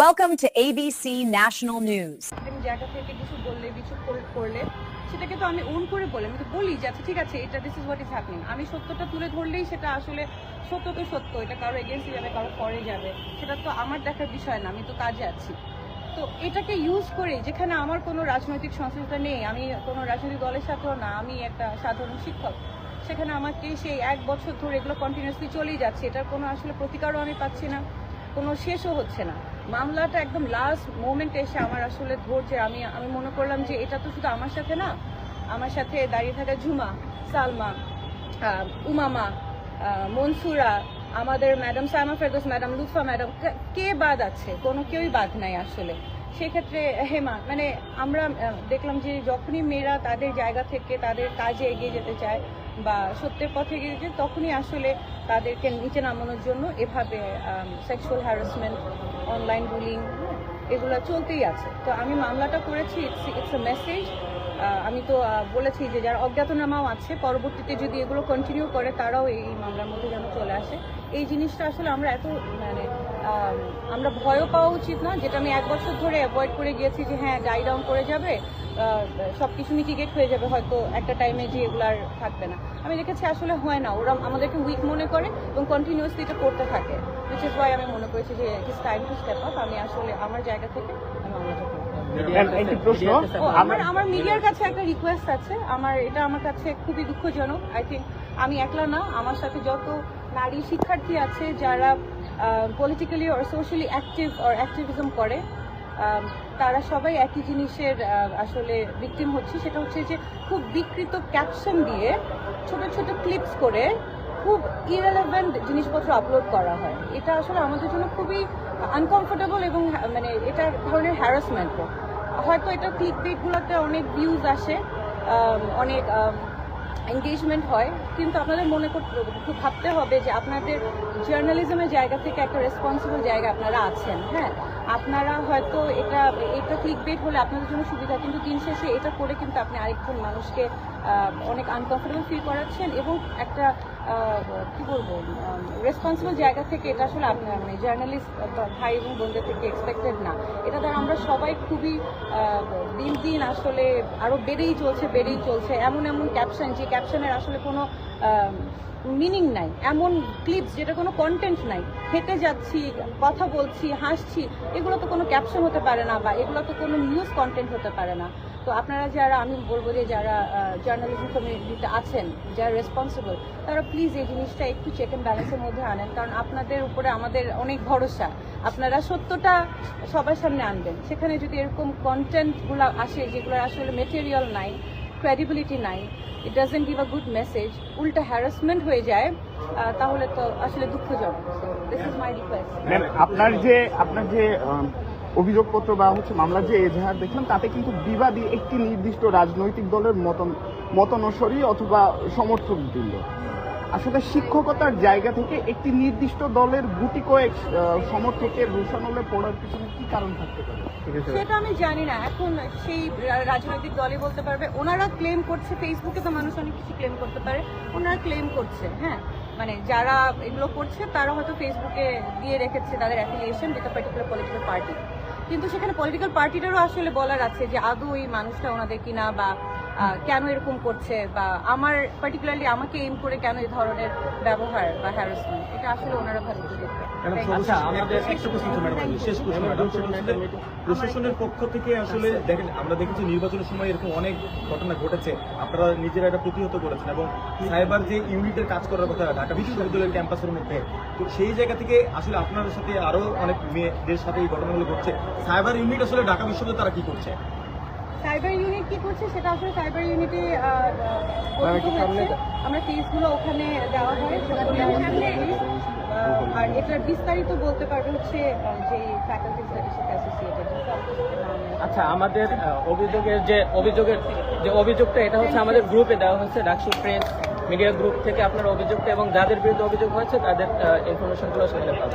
Welcome to ABC National News. থেকে কিছু বললে, কিছু করলে, সেটাকে তো আমি ওন করে বলি আমি তো বলি যে আচ্ছা ঠিক আছে, এটা this is what is happening আমি সত্যটা তুলে ধরলেই সেটা আসলে সত্য তো সত্য। এটা কারও এগেন্সে যাবে, কারও পরে যাবে। সেটা তো আমার দেখার বিষয় না, আমি তো কাজে আছি। তো এটাকে ইউজ করে যেখানে আমার কোনো রাজনৈতিক সংশ্লিষ্টতা নেই, আমি কোনো রাজনৈতিক দলের সাথেও না, আমি একটা সাধারণ শিক্ষক। সেখানে আমাকে সেই এক বছর ধরে এগুলো কন্টিনিউসলি চলেই যাচ্ছে। এটার কোনো আসলে প্রতিকারও আমি পাচ্ছি না। কোনো শেষও হচ্ছে না। মামলাটা একদম লাস্ট মোমেন্টে এসে আমার আসলে ধরছে। আমি আমি মনে করলাম যে এটা তো শুধু আমার সাথে না, আমার সাথে দাঁড়িয়ে থাকা ঝুমা, সালমা উমামা মনসুরা, আমাদের madam Saima Ferdous madam Lutfa madam কে বাদ আছে? কোনো কেউই বাদ নাই আসলে। সেক্ষেত্রে, হেমা মানে আমরা দেখলাম যে যখনই মেয়েরা তাদের জায়গা থেকে, তাদের কাজে এগিয়ে যেতে চায় বা সত্যের পথে যেতে তখনই আসলে তাদেরকে নিচে নামানোর জন্য এভাবে সেক্সুয়াল হ্যারাসমেন্ট অনলাইন বুলিং এগুলো চলতেই আছে। তো আমি মামলাটা করেছি ইটস ইটস এ মেসেজ আমি তো বলেছি যে যারা অজ্ঞাতনামাও আছে, পরবর্তীতে যদি এগুলো কন্টিনিউ করে, তারাও এই এই মামলার মধ্যে যেন চলে আসে। এই জিনিসটা আসলে আমরা এত মানে আমরা ভয়ও পাওয়া উচিত না, যেটা আমি এক বছর ধরে অ্যাভয়েড করে গিয়েছি যে হ্যাঁ ডাই ডাউন করে যাবে সব কিছু মিটিগেট হয়ে যাবে হয়তো একটা টাইমে যে এগুলো আর থাকবে না। আমি দেখেছি আসলে হয় না। ওরা আমাদেরকে উইক মনে করে এবং কন্টিনিউয়াসলি এটা করতে থাকে। উইচ ইজ ওয়াই আমি মনে করেছি যে it is time to step up আমি আসলে আমার জায়গা থেকে আমি প্রশ্ন আমার আমার মিডিয়ার কাছে একটা রিকোয়েস্ট আছে। আমার এটা আমার কাছে খুবই দুঃখজনক। আই থিঙ্ক আমি একলা না। আমার সাথে যত নারী শিক্ষার্থী আছে যারা politically or socially active or activism করে তারা সবাই একই জিনিসের আসলে ভিকটিম হচ্ছে। সেটা হচ্ছে যে খুব বিকৃত ক্যাপশন দিয়ে ছোট ছোট ক্লিপস করে খুব ইরেলেভেন্ট জিনিসপত্র আপলোড করা হয়। এটা আসলে আমাদের জন্য খুবই আনকমফোর্টেবল এবং মানে এটা ধরনের হ্যারাসমেন্টও হয়তো এটা ক্লিক গুলোতে অনেক ভিউজ আসে অনেক এঙ্গেজমেন্ট হয়, কিন্তু আপনাদের মনে করতে খুব ভাবতে হবে যে আপনাদের জার্নালিজমের জায়গা থেকে একটা রেসপন্সিবল জায়গা আপনারা আছেন হ্যাঁ? আপনারা হয়তো এটা এটা ক্লিক বেট হলে আপনাদের জন্য সুবিধা, কিন্তু দিন শেষে এটা করে কিন্তু আপনি আরেকজন মানুষকে অনেক আনকমফোর্টেবল ফিল করাচ্ছেন এবং একটা কি বলব রেসপন্সিবল জায়গা থেকে এটা আসলে আপনার মানে জার্নালিস্ট ভাই এবং বোনদের থেকে এক্সপেক্টেড না। এটা দ্বারা আমরা সবাই খুবই দিন দিন আসলে আরও বেড়েই চলছে বেড়েই চলছে। এমন এমন ক্যাপশন যে ক্যাপশনের আসলে কোনো মিনিং নাই। এমন ক্লিপস যেটা কোনো কন্টেন্ট নাই। হেঁটে যাচ্ছি, কথা বলছি, হাসছি, এগুলো তো কোনো ক্যাপশন হতে পারে না বা এগুলো তো কোনো নিউজ কন্টেন্ট হতে পারে না। তো আপনারা যারা, আমি বলব যে যারা জার্নালিজম কমিউনিটিতে আছেন, যারা রেসপন্সিবল তারা প্লিজ এই জিনিসটা একটু চেক অ্যান্ড ব্যালেন্সের মধ্যে আনেন। কারণ আপনাদের উপরে আমাদের অনেক ভরসা। আপনারা সত্যটা সবার সামনে আনবেন। সেখানে যদি এরকম কন্টেন্টগুলো আসে যেগুলো আসলে মেটেরিয়াল নাই ক্রেডিবিলিটি নাই it doesn't give a good message উল্টা হ্যারাসমেন্ট হয়ে যায় তাহলে তো আসলে দুঃখজনক। দিস ইজ মাই রিকোয়েস্ট আপনার যে আপনার যে অভিযোগপত্র বা হচ্ছে মামলার যে এজাহার দেখলাম তাতে কিন্তু বিবাদী একটি নির্দিষ্ট রাজনৈতিক দলের মতন মতানুসরী অথবা সমর্থক দিল। আসলে শিক্ষকতার জায়গা থেকে একটি নির্দিষ্ট দলের গুটি কয়েক সমর্থকের রোশানলে পড়ার পিছনে কি কারণ থাকতে পারে? সেটা আমি জানি না। এখন সেই রা- রাজনৈতিক দলই বলতে পারবে ওনারা ক্লেম করছে ফেসবুকে তো মানুষ অনেক কিছু ক্লেম করতে পারে ওনারা ক্লেম করছে হ্যাঁ? মানে যারা এগুলো করছে তারা হয়তো ফেসবুকে দিয়ে রেখেছে তাদের affiliation with particular political party কিন্তু সেখানে পলিটিক্যাল পার্টিটারও আসলে বলার আছে যে আদৌ এই মানুষটা ওনাদের কিনা বা কেন এরকম করছে বা আমার পার্টিকুলারলি আমাকে এম করে কেন এই ধরনের ব্যবহার বা হ্যারাসমেন্ট এটা আসলে ওনারা ভালো আচ্ছা প্রশাসনের পক্ষ থেকে আসলে দেখেন আমরা দেখেছি নির্বাচনের সময় এরকম অনেক ঘটনা ঘটেছে। আপনারা নিজেরা এটা প্রতিহত করেছেন এবং সাইবার যে ইউনিটের কাজ করার কথা ঢাকা বিশ্ববিদ্যালয়ের ক্যাম্পাসের মধ্যে তো সেই জায়গা থেকে আসলে আপনাদের সাথে আরও অনেক মেয়েদের সাথে এই ঘটনাগুলো ঘটছে। সাইবার ইউনিট আসলে ঢাকা বিশ্ববিদ্যালয় তারা কি করছে? সাইবার ইউনিট কি করছে সেটা আসলে সাইবার ইউনিটে আমরা কেসগুলো ওখানে দেওয়া হয় আর এটার বিস্তারিত বলতে পারবে হচ্ছে যে ফ্যাকাল্টিজ সাথে অ্যাসোসিয়েটেড আচ্ছা আমাদের অভিযোগের যে অভিযোগের যে অভিযোগটা এটা হচ্ছে আমাদের গ্রুপে দেওয়া হয়েছে ডাকসু প্রেস মিডিয়া গ্রুপ থেকে আপনার অভিযোগটা এবং যাদের বিরুদ্ধে অভিযোগ হয়েছে তাদের ইনফরমেশনগুলো সেখানে পাবেন।